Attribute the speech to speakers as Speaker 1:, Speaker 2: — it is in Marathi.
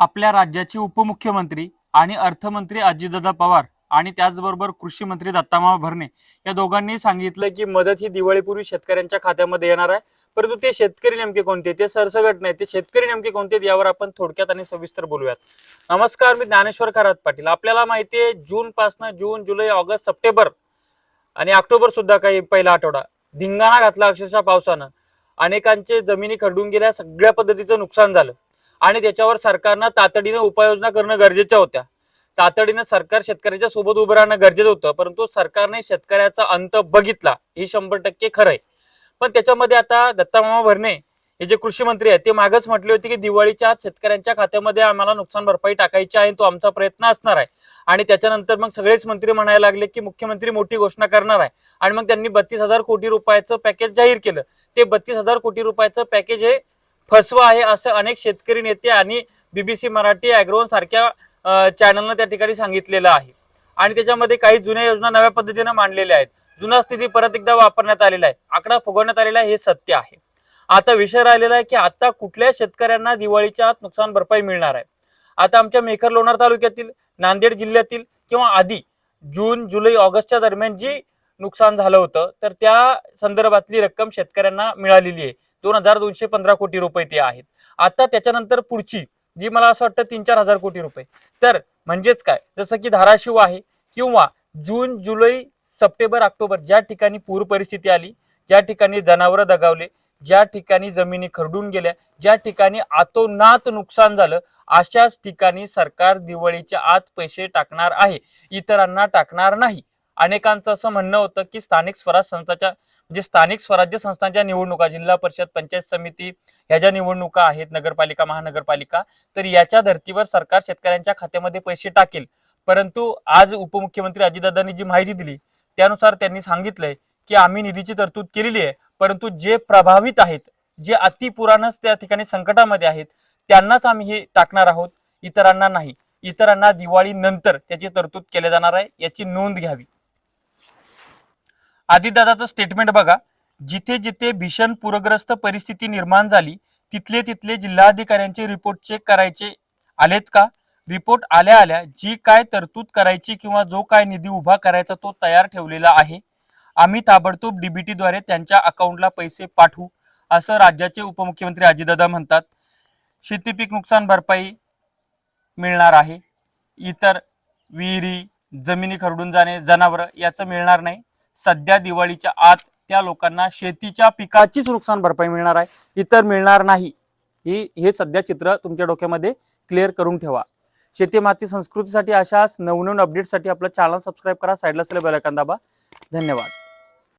Speaker 1: आपल्या राज्याचे उपमुख्यमंत्री आणि अर्थमंत्री अजितदादा पवार आणि त्याचबरोबर कृषी मंत्री दत्तामामा भरणे या दोघांनी सांगितलं की मदत ही दिवाळीपूर्वी शेतकऱ्यांच्या खात्यामध्ये येणार आहे. परंतु ते शेतकरी नेमके कोणते? ते सरसगट नाही. ते शेतकरी नेमके कोणते आहेत यावर आपण थोडक्यात आणि सविस्तर बोलूयात. नमस्कार मी ज्ञानेश्वर खरात पाटील. आपल्याला माहिती आहे जून पासनं जून जुलै ऑगस्ट सप्टेंबर आणि ऑक्टोबर सुद्धा काही पहिला आठवडा. धिंगाणा घातला अक्षरशः पावसानं. अनेकांचे जमिनी खरडून गेल्या सगळ्या पद्धतीचं नुकसान झालं. आणि त्याच्यावर सरकारनं तातडीनं उपाययोजना करणं गरजेच्या होत्या. तातडीनं सरकार शेतकऱ्याच्या सोबत उभं राहणं गरजेचं होतं परंतु सरकारने शेतकऱ्याचा अंत बघितला हे शंभर टक्के खरं आहे पण त्याच्यामध्ये आता दत्तामामा भरणे हे जे कृषी मंत्री आहेत ते मागच म्हटले होते की दिवाळीच्या आत शेतकऱ्यांच्या खात्यामध्ये आम्हाला नुकसान भरपाई टाकायची आहे तो आमचा प्रयत्न असणार आहे. आणि त्याच्यानंतर मग सगळेच मंत्री म्हणायला लागले की मुख्यमंत्री मोठी घोषणा करणार आहे. आणि मग त्यांनी बत्तीस हजार कोटी रुपयाचं पॅकेज जाहीर केलं. ते बत्तीस हजार कोटी रुपयाचं पॅकेज हे फसवं आहे असं अनेक शेतकरी नेते आणि बीबीसी मराठी अॅग्रोन सारख्या चॅनलनं त्या ठिकाणी सांगितलेलं आहे. आणि त्याच्यामध्ये काही जुन्या योजना नव्या पद्धतीनं मांडलेल्या आहेत. जुना स्थिती परत एकदा वापरण्यात आलेला आहे. आकडा फुगवण्यात आलेला आहे हे सत्य आहे. आता विषय राहिलेला आहे की आता कुठल्या शेतकऱ्यांना दिवाळीच्या आत नुकसान भरपाई मिळणार आहे? आता आमच्या मेखर लोणार तालुक्यातील नांदेड जिल्ह्यातील किंवा आधी जून जुलै ऑगस्टच्या दरम्यान जी नुकसान झालं होतं तर त्या संदर्भातली रक्कम शेतकऱ्यांना मिळालेली आहे. दोन हजार दोनशे पंधरा कोटी रुपये ते आहेत. आता त्याच्यानंतर पुढची जी मला असं वाटतं तीन चार हजार कोटी रुपये. तर म्हणजेच काय? जसं की धाराशिव आहे किंवा जून जुलै सप्टेंबर ऑक्टोबर ज्या ठिकाणी पूर परिस्थिती आली ज्या ठिकाणी जनावरं दगावले ज्या ठिकाणी जमिनी खरडून गेल्या ज्या ठिकाणी आतोनात नुकसान झालं अशाच ठिकाणी सरकार दिवाळीच्या आत पैसे टाकणार आहे. इतरांना टाकणार नाही. अनेकांचं असं म्हणणं होतं की स्थानिक स्वराज संस्थाच्या म्हणजे स्थानिक स्वराज्य संस्थांच्या निवडणुका जिल्हा परिषद पंचायत समिती ह्या ज्या निवडणुका आहेत नगरपालिका महानगरपालिका तर याच्या धर्तीवर सरकार शेतकऱ्यांच्या खात्यामध्ये पैसे टाकेल. परंतु आज उपमुख्यमंत्री अजितदादांनी जी माहिती दिली त्यानुसार त्यांनी सांगितलंय की आम्ही निधीची तरतूद केलेली आहे परंतु जे प्रभावित आहेत जे अतिपुराणच त्या ठिकाणी संकटामध्ये आहेत त्यांनाच आम्ही हे टाकणार आहोत इतरांना नाही. इतरांना दिवाळी नंतर त्याची तरतूद केली जाणार आहे याची नोंद घ्यावी. आदिदादाचं स्टेटमेंट बघा. जिथे जिथे भीषण पूरग्रस्त परिस्थिती निर्माण झाली तिथले तिथले जिल्हाधिकाऱ्यांचे रिपोर्ट चेक करायचे आलेत का? रिपोर्ट आल्या आल्या जी काय तरतूद करायची किंवा जो काय निधी उभा करायचा तो तयार ठेवलेला आहे. आम्ही ताबडतोब डीबीटीद्वारे त्यांच्या अकाउंटला पैसे पाठवू असं राज्याचे उपमुख्यमंत्री अजितदादा म्हणतात. शेतीपीक नुकसान भरपाई मिळणार आहे. इतर विहिरी जमिनी खरडून जाणे जनावरं याचं मिळणार नाही. सध्या दिवाळीच्या आत त्या लोकांना शेतीच्या पिकाचीच नुकसान भरपाई मिळणार आहे इतर मिळणार नाही. ही हे सध्या चित्र तुमच्या डोक्यामध्ये क्लिअर करून ठेवा. शेती माती संस्कृतीसाठी अशाच नवनवीन अपडेटसाठी आपलं चॅनल सबस्क्राईब करा साईडला असलेल्या बेल दाबा. धन्यवाद.